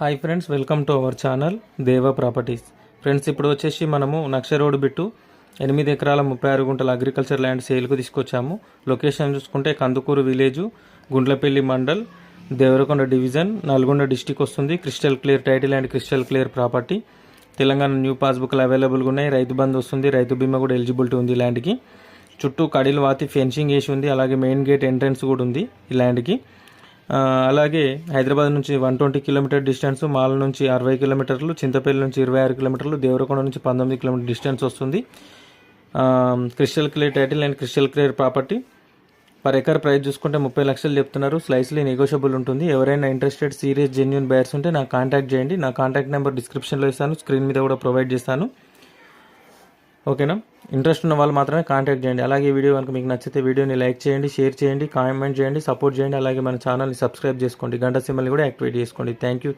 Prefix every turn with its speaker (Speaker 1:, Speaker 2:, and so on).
Speaker 1: Hi friends welcome to our channel Deva properties friends ఇప్పుడు వచ్చేసి మనము నక్ష రోడ్ బిట్టు ఎనిమిది ఎకరాల ముప్పై ఆరు గుంటల అగ్రికల్చర్ ల్యాండ్ సేల్కు తీసుకొచ్చాము. లొకేషన్ చూసుకుంటే Kandukur village Gundlapalli mandal Devarakonda division Nalgonda district వస్తుంది. Crystal clear title and crystal clear property Telangana new పాస్బుక్లు అవైలబుల్గా ఉన్నాయి. రైతు బంధు వస్తుంది. రైతు బీమా కూడా ఎలిజిబిలిటీ ఉంది ల్యాండ్కి చుట్టూ కడిలు వాతి ఫెన్సింగ్ వేసి ఉంది. అలాగే మెయిన్ గేట్ ఎంట్రన్స్ కూడా ఉంది ఈ ల్యాండ్కి అలాగే హైదరాబాద్ నుంచి one twenty kilometer distance Mal నుంచి అరవై కిలోమీటర్లు చింతపల్లి నుంచి ఇరవై ఆరు కిలోమీటర్లు దేవరకొండ నుంచి పంతొమ్మిది కిలోమీటర్ డిస్టెన్స్ వస్తుంది. Crystal clear title and crystal clear property. Per acre price చూసుకుంటే ముప్పై లక్షలు చెప్తున్నారు. స్లైస్లీ నెగోషియబుల్ ఉంటుంది. ఎవరైనా ఇంట్రెస్టెడ్ సీరియస్ జెన్యున్ బయర్స్ ఉంటే నాకు కాంటాక్ట్ చేయండి. నా కాంటాక్ట్ నెంబర్ డిస్క్రిప్షన్లో ఇస్తాను. స్క్రీన్ మీద కూడా ప్రొవైడ్ చేస్తాను. ఓకేనా? ఇంట్రెస్ట్ ఉన్న వాళ్ళు మాత్రమే కాంటాక్ట్ చేయండి. అలాగే ఈ వీడియో కనుక మీకు నచ్చితే వీడియోని లైక్ చేయండి షేర్ చేయండి కామెంట్ చేయండి సపోర్ట్ చేయండి. అలాగే మన ఛానల్ని సబ్స్క్రైబ్ చేసుకోండి. గంట సింబల్ని కూడా యాక్టివేట్ చేసుకోండి. Thank you